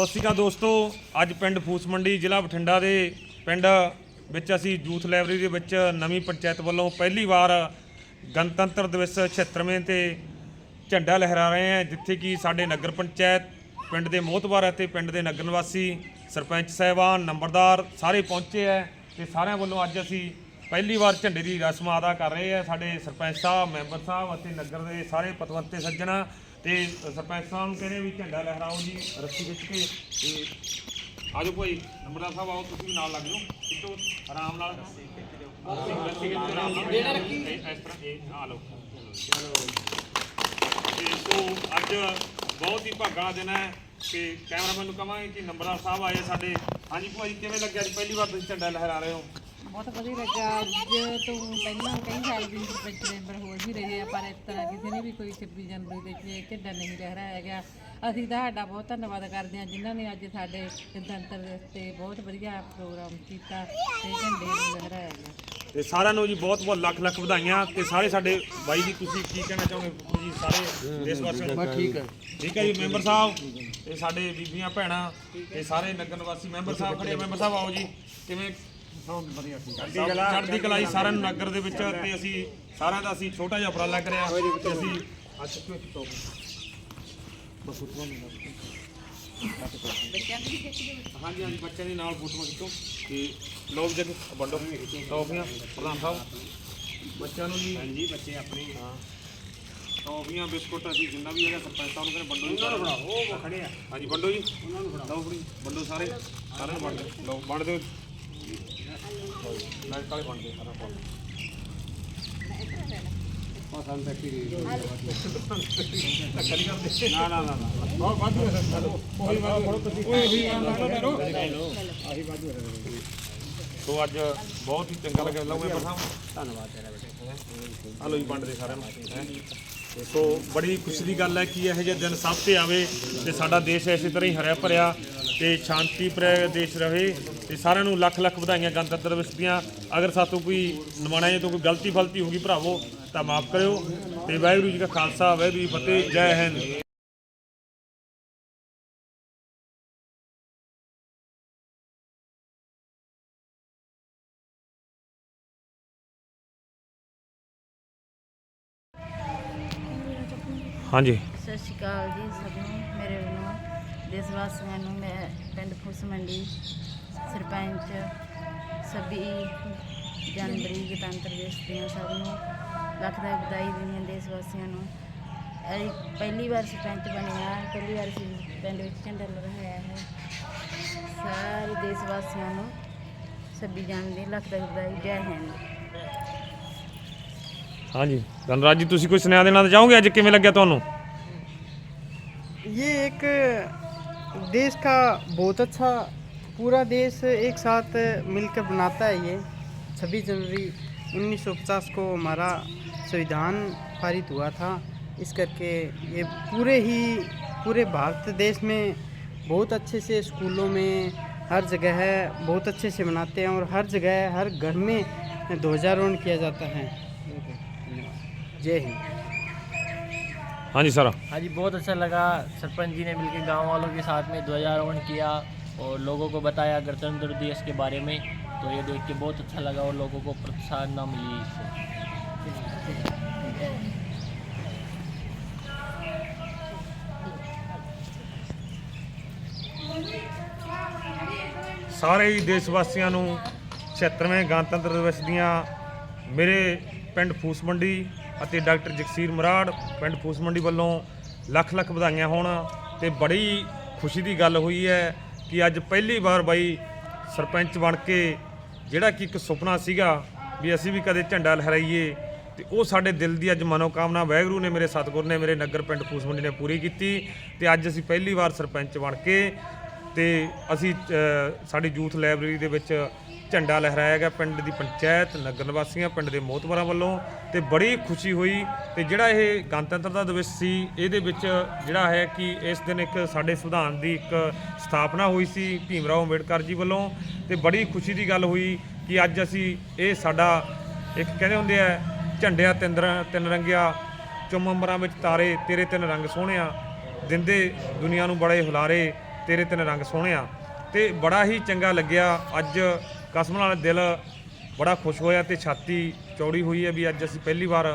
ਸਤਿ ਸ਼੍ਰੀ ਅਕਾਲ ਦੋਸਤੋ, ਅੱਜ ਪਿੰਡ ਫੂਸ ਮੰਡੀ ਜ਼ਿਲ੍ਹਾ ਬਠਿੰਡਾ ਦੇ ਪਿੰਡ ਵਿੱਚ ਅਸੀਂ ਯੂਥ ਲਾਇਬ੍ਰੇਰੀ ਦੇ ਵਿੱਚ ਨਵੀਂ ਪੰਚਾਇਤ ਵੱਲੋਂ ਪਹਿਲੀ ਵਾਰ ਗਣਤੰਤਰ ਦਿਵਸ 76ਵੇਂ ਤੇ ਝੰਡਾ ਲਹਿਰਾ ਰਹੇ ਹਾਂ, ਜਿੱਥੇ ਕਿ ਸਾਡੇ ਨਗਰ ਪੰਚਾਇਤ, ਪਿੰਡ ਦੇ ਮੋਹਤਬਾਰ ਅਤੇ ਪਿੰਡ ਦੇ ਨਗਰ ਨਿਵਾਸੀ ਸਰਪੰਚ ਸਾਹਿਬਾਨ, ਨੰਬਰਦਾਰ ਸਾਰੇ ਪਹੁੰਚੇ ਹੈ ਤੇ ਸਾਰਿਆਂ ਵੱਲੋਂ ਅੱਜ ਅਸੀਂ ਪਹਿਲੀ ਵਾਰ ਝੰਡੇ ਦੀ ਰਸਮ ਅਦਾ ਕਰ ਰਹੇ ਹਾਂ। ਸਾਡੇ ਸਰਪੰਚ ਸਾਹਿਬ, ਮੈਂਬਰ ਸਾਹਿਬ ਅਤੇ ਨਗਰ ਦੇ ਸਾਰੇ ਪਤਵੰਤੇ ਸੱਜਣਾ ਤੇ ਸਰਪੰਚ ਸਾਹਿਬ ਨੂੰ ਕਹਿੰਦੇ ਵੀ ਝੰਡਾ ਲਹਿਰਾਓ ਜੀ, ਰੱਸੀ ਵਿੱਚ ਕੇ, ਤੇ ਆਜੋ ਕੋਈ ਨੰਬਰਦਾਰ ਸਾਹਿਬ ਆਓ, ਤੁਸੀਂ ਵੀ ਨਾਲ ਲੱਗ ਜਾਓ। ਕਿਤੋਂ ਆਰਾਮ ਨਾਲ ਰੱਸੀ ਖਿੱਚ ਰੱਸੀ ਆਰਾਮ ਨਾਲ ਇਹ- ਇਸ ਤਰ੍ਹਾਂ ਇਹ ਆ ਲਓ। ਤੇ ਸੋ ਅੱਜ ਬਹੁਤ ਹੀ ਭਾਗਾਂ ਦਾ ਦਿਨ ਹੈ ਕਿ ਕੈਮਰਾਮੈਨ ਨੂੰ ਕਹਾਂਗੇ ਕਿ ਨੰਬਰਦਾਰ ਸਾਹਿਬ ਆਏ ਸਾਡੇ। ਹਾਂਜੀ ਭੂਆ ਜੀ ਕਿਵੇਂ ਲੱਗਿਆ ਅੱਜ ਪਹਿਲੀ ਵਾਰ ਤੁਸੀਂ ਝੰਡਾ ਲਹਿਰਾ ਰਹੇ ਹੋ। ਬਹੁਤ ਵਧੀਆ ਲੱਗਾ। ਅੱਜ ਤੋਂ ਪਹਿਲਾਂ ਕਈ ਸਾਲ ਵੀ ਸਰਪੰਚ ਮੈਂਬਰ ਹੋਰ ਵੀ ਰਹੇ ਆ ਪਰ ਇਸ ਤਰ੍ਹਾਂ ਕਿਸੇ ਨੇ ਵੀ ਕੋਈ 26 ਜਨਵਰੀ ਦੇ ਵਿੱਚ ਝੰਡਾ ਨਹੀਂ ਲਹਿਰਾਇਆ ਗਿਆ ਅਸੀਂ ਤੁਹਾਡਾ ਬਹੁਤ ਧੰਨਵਾਦ ਕਰਦੇ ਹਾਂ ਜਿਨ੍ਹਾਂ ਨੇ ਅੱਜ ਸਾਡੇ ਗਣਤੰਤਰ ਦਿਵਸ ਤੇ ਬਹੁਤ ਵਧੀਆ ਪ੍ਰੋਗਰਾਮ ਕੀਤਾ ਤੇ ਝੰਡੇ ਨੂੰ ਲਹਿਰਾਇਆ ਗਿਆ ਤੇ ਸਾਰਿਆਂ ਨੂੰ ਜੀ ਬਹੁਤ ਬਹੁਤ ਲੱਖ ਲੱਖ ਵਧਾਈਆਂ ਤੇ ਸਾਰੇ ਸਾਡੇ ਬਾਈ ਜੀ ਤੁਸੀਂ ਕੀ ਕਹਿਣਾ ਚਾਹੋਗੇ? ਜੀ ਸਾਰੇ ਦੇਸ਼ ਵਾਸੀਆਂ ਨੂੰ? ਠੀਕ ਹੈ। ਠੀਕ ਹੈ ਜੀ ਮੈਂਬਰ ਸਾਹਿਬ ਤੇ ਸਾਡੇ ਬੀਬੀਆਂ ਭੈਣਾਂ ਤੇ ਸਾਰੇ ਨਗਰ ਨਿਵਾਸੀ ਮੈਂਬਰ ਸਾਹਿਬ ਖੜੇ। ਮੈਂਬਰ ਸਾਹਿਬ ਆਓ ਜੀ ਕਿਵੇਂ ਵਧੀਆ ਠੀਕ ਚੜ੍ਹਦੀ ਕਲਾ ਜੀ ਸਾਰਿਆਂ ਨੂੰ ਨਗਰ ਦੇ ਵਿੱਚ ਤੇ ਅਸੀਂ ਸਾਰਿਆਂ ਦਾ ਅਸੀਂ ਛੋਟਾ ਜਿਹਾ ਉਪਰਾਲਾ ਕਰਿਆ ਤੇ ਅਸੀਂ ਅੱਜ ਕਿਉਂ ਹਾਂਜੀ ਹਾਂਜੀ ਬੱਚਿਆਂ ਦੇ ਨਾਲ ਫੋਟੋਆਂ ਖਿੱਚੋ ਤੇ ਲੋਕ ਜਗ ਵੰਡੋ। ਟੌਫੀਆਂ ਪ੍ਰਧਾਨ ਸਾਹਿਬ। ਬੱਚਿਆਂ ਨੂੰ ਜੀ। ਹਾਂਜੀ ਬੱਚੇ ਆਪਣੇ। ਹਾਂ। ਟੌਫੀਆਂ ਬਿਸਕੁਟ ਅਸੀਂ ਜਿੰਨਾ ਵੀ ਹੈਗਾ ਸਰਪੰਚ ਸਾਹਿਬ ਨੂੰ ਕਹਿੰਦੇ ਵੰਡੋ ਜੀ ਉਹਨਾਂ ਨੂੰ ਉਹ ਖੜੇ ਆ। ਹਾਂਜੀ ਵੰਡੋ ਜੀ। ਉਹਨਾਂ ਨੂੰ ਫੜਾਓ। ਫੜੀ ਵੰਡੋ ਸਾਰੇ। ਸਾਰਿਆਂ ਨੂੰ ਵੰਡ ਦਿਓ। ਲਓ ਵੰਡ ਦਿਓ। ਨਾਲ ਕਾਲੇ ਵੰਡ ਦਿਓ ਸਾਰਾ ਵੰਡ ਦਿਓ। ਨਾ ਨਾ ਨਾ ਬਹੁਤ ਵਾਧੂ ਹੈ ਸਰ ਕੋਈ ਵਾਧੂ ਤੁਸੀਂ ਕੋਈ ਵੀ ਸੋ ਅੱਜ ਬਹੁਤ ਹੀ ਚੰਗਾ ਲੱਗਿਆ ਲਾਉਂਗੇ ਪਰ ਧੰਨਵਾਦ ਤੇਰਾ ਬੇਟੇ। ਹਲੋ ਜੀ, ਵੰਡ ਦੇ ਸਾਰਿਆਂ ਨੂੰ। ਸੋ ਬੜੀ ਖੁਸ਼ੀ ਦੀ ਗੱਲ ਹੈ ਕਿ ਇਹੋ ਜਿਹੇ ਦਿਨ ਸਭ ਤੇ ਆਵੇ ਤੇ ਸਾਡਾ ਦੇਸ਼ ਇਸੇ ਤਰ੍ਹਾਂ ਹੀ ਹਰਿਆ ਭਰਿਆ। ਤੇ ਸ਼ਾਂਤੀ ਪ੍ਰਿਆ ਦੇਸ਼ ਰਹੇ ਤੇ ਸਾਰਿਆਂ ਨੂੰ ਲੱਖ ਲੱਖ ਵਧਾਈਆਂ ਗਣਤੰਤਰ ਦਿਵਸ ਦੀਆਂ ਅਗਰ ਸਾਤੋਂ ਕੋਈ ਨਿਮਾਣਿਆ ਤੋਂ ਕੋਈ ਗਲਤੀ ਫਲਤੀ ਹੋ ਗਈ ਭਰਾਵੋ ਤਾਂ ਮਾਫ ਕਰਿਓ। ਤੇ ਵਾਹਿਗੁਰੂ ਜੀ ਕਾ ਖਾਲਸਾ ਵਾਹਿਗੁਰੂ ਜੀ ਫਤਿਹ ਜੈ ਹਿੰਦ। ਹਾਂਜੀ। ਸਤਿ ਸ਼੍ਰੀ ਅਕਾਲ ਜੀ ਸਭ ਨੂੰ ਮੇਰੇ ਦੇਸ਼ ਵਾਸੀਆਂ ਨੂੰ ਮੈਂ ਪਿੰਡ ਫੂਸ ਮੰਡੀ ਸਰਪੰਚ ਸਭੀ ਜਨਵਰੀ ਗਣਤੰਤਰ ਦਿਵਸ ਦੀਆਂ ਸਭ ਨੂੰ ਲੱਖ ਦਾ ਵਧਾਈ ਦਿੰਦੀਆਂ ਦੇਸ਼ ਵਾਸੀਆਂ ਨੂੰ। ਇਹ ਪਹਿਲੀ ਵਾਰ ਸਰਪੰਚ ਬਣਿਆ ਪਹਿਲੀ ਵਾਰ ਸੀ ਪਿੰਡ ਵਿੱਚ ਝੰਡਾ ਲਹਿਰਾਇਆ ਹੈ। ਸਾਰੇ ਦੇਸ਼ ਵਾਸੀਆਂ ਨੂੰ ਸਭੀ ਜਨਵਰੀ ਲੱਖ ਦਾ ਵਧਾਈ ਜੈ ਹਿੰਦ। ਹਾਂਜੀ। ਧੰਨਵਾਦ ਜੀ। ਤੁਸੀਂ ਕੋਈ ਸੁਨੇਹਾ ਦੇਣਾ ਚਾਹੋਗੇ? ਅੱਜ ਕਿਵੇਂ ਲੱਗਿਆ ਤੁਹਾਨੂੰ? ਇਹ ਇੱਕ देश का बहुत अच्छा पूरा देश एक साथ मिलकर बनाता है ये। छब्बीस जनवरी 1950 को हमारा संविधान पारित हुआ था। इस करके ये पूरे ही, पूरे भारत देश में बहुत अच्छे से स्कूलों में हर जगह है, बहुत अच्छे से मनाते हैं और हर जगह, हर घर में ध्वजारोहण किया जाता है। जय हिंद। ਹਾਂਜੀ ਸਰ हाँ जी बहुत अच्छा लगा सरपंच जी ने मिलकर गांव वालों के साथ में ध्वजारोहण किया और लोगों को बताया गणतंत्र दिवस के बारे में तो ये देख के बहुत अच्छा लगा और लोगों को प्रोत्साहन मिली इससे ਸਾਰੇ ਹੀ ਦੇਸ਼ ਵਾਸੀਆਂ ਨੂੰ 76ਵੇਂ ਗਣਤੰਤਰ ਦਿਵਸ ਦੀਆਂ ਮੇਰੇ ਪਿੰਡ ਫੂਸ ਮੰਡੀ ਅਤੇ ਡਾਕਟਰ ਜਗਸੀਰ ਮਰਾੜ ਪਿੰਡ ਫੂਸ ਮੰਡੀ ਵੱਲੋਂ ਲੱਖ ਲੱਖ ਵਧਾਈਆਂ ਹੋਣ ਤੇ ਬੜੀ ਖੁਸ਼ੀ ਦੀ ਗੱਲ ਹੋਈ ਹੈ ਕਿ ਅੱਜ ਪਹਿਲੀ ਵਾਰ ਬਾਈ ਸਰਪੰਚ ਬਣ ਕੇ ਜਿਹੜਾ ਕਿ ਇੱਕ ਸੁਪਨਾ ਸੀਗਾ ਵੀ ਅਸੀਂ ਵੀ ਕਦੇ ਝੰਡਾ ਲਹਿਰਾਈਏ ਤੇ ਉਹ ਸਾਡੇ ਦਿਲ ਦੀ ਅੱਜ ਮਨੋਕਾਮਨਾ ਵਾਹਿਗੁਰੂ ਨੇ ਮੇਰੇ ਸਤਿਗੁਰ ਨੇ ਮੇਰੇ ਨਗਰ ਪਿੰਡ ਫੂਸ ਮੰਡੀ ਨੇ ਪੂਰੀ ਕੀਤੀ ਤੇ ਅੱਜ ਅਸੀਂ ਪਹਿਲੀ ਵਾਰ ਸਰਪੰਚ ਬਣ ਕੇ ਤੇ ਅਸੀਂ ਸਾਡੀ ਯੂਥ ਲਾਇਬ੍ਰੇਰੀ ਦੇ ਵਿੱਚ ਝੰਡਾ ਲਹਿਰਾਇਆ ਗਿਆ ਪਿੰਡ ਦੀ ਪੰਚਾਇਤ, ਨਗਰ ਨਿਵਾਸੀਆਂ, ਪਿੰਡ ਦੇ ਮੋਹਤਵਰਾਂ ਵੱਲੋਂ ਤੇ ਬੜੀ ਖੁਸ਼ੀ ਹੋਈ ਤੇ ਜਿਹੜਾ ਇਹ ਗਣਤੰਤਰ ਦਾ ਦਿਵਸ ਸੀ, ਇਹਦੇ ਵਿੱਚ ਜਿਹੜਾ ਹੈ ਕਿ ਇਸ ਦਿਨ ਇੱਕ ਸਾਡੇ ਸੰਵਿਧਾਨ ਦੀ ਇੱਕ ਸਥਾਪਨਾ ਹੋਈ ਸੀ ਭੀਮ ਰਾਓ ਅੰਬੇਡਕਰ ਜੀ ਵੱਲੋਂ ਤੇ ਬੜੀ ਖੁਸ਼ੀ ਦੀ ਗੱਲ ਹੋਈ ਕਿ ਅੱਜ ਅਸੀਂ ਇਹ ਸਾਡਾ ਇੱਕ ਕਹਿੰਦੇ ਹੁੰਦੇ ਆ, ਝੰਡਿਆ ਤਿੰਨ ਤਿੰਨ ਰੰਗਿਆ, ਚੁੰਮ ਅੰਬਰਾਂ ਵਿੱਚ ਤਾਰੇ, ਤੇਰੇ ਤਿੰਨ ਰੰਗ ਸੋਹਣਿਆ ਦਿੰਦੇ ਦੁਨੀਆ ਨੂੰ ਬੜੇ ਹੁਲਾਰੇ ਤੇਰੇ ਤਿੰਨ ਰੰਗ ਸੋਹਣਿਆ ਤੇ ਬੜਾ ਹੀ ਚੰਗਾ ਲੱਗਿਆ। ਅੱਜ ਕਸਮ ਨਾਲ ਦਿਲ ਬੜਾ ਖੁਸ਼ ਹੋਇਆ ਤੇ ਛਾਤੀ ਚੌੜੀ ਹੋਈ ਹੈ ਵੀ ਅੱਜ ਅਸੀਂ ਪਹਿਲੀ ਵਾਰ,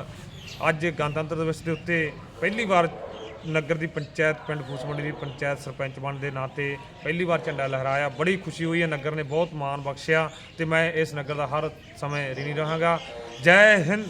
ਅੱਜ ਗਣਤੰਤਰ ਦਿਵਸ ਦੇ ਉੱਤੇ ਪਹਿਲੀ ਵਾਰ ਨਗਰ ਦੀ ਪੰਚਾਇਤ, ਪਿੰਡ ਫੂਸਮੰਡੀ ਦੀ ਪੰਚਾਇਤ ਸਰਪੰਚ ਬਣ ਦੇ ਨਾਤੇ ਪਹਿਲੀ ਵਾਰ ਝੰਡਾ ਲਹਿਰਾਇਆ। ਬੜੀ ਖੁਸ਼ੀ ਹੋਈ ਹੈ। ਨਗਰ ਨੇ ਬਹੁਤ ਮਾਣ ਬਖਸ਼ਿਆ ਤੇ ਮੈਂ ਇਸ ਨਗਰ ਦਾ ਹਰ ਸਮੇਂ ਰਿਣੀ ਰਹਾਂਗਾ। ਜੈ ਹਿੰਦ।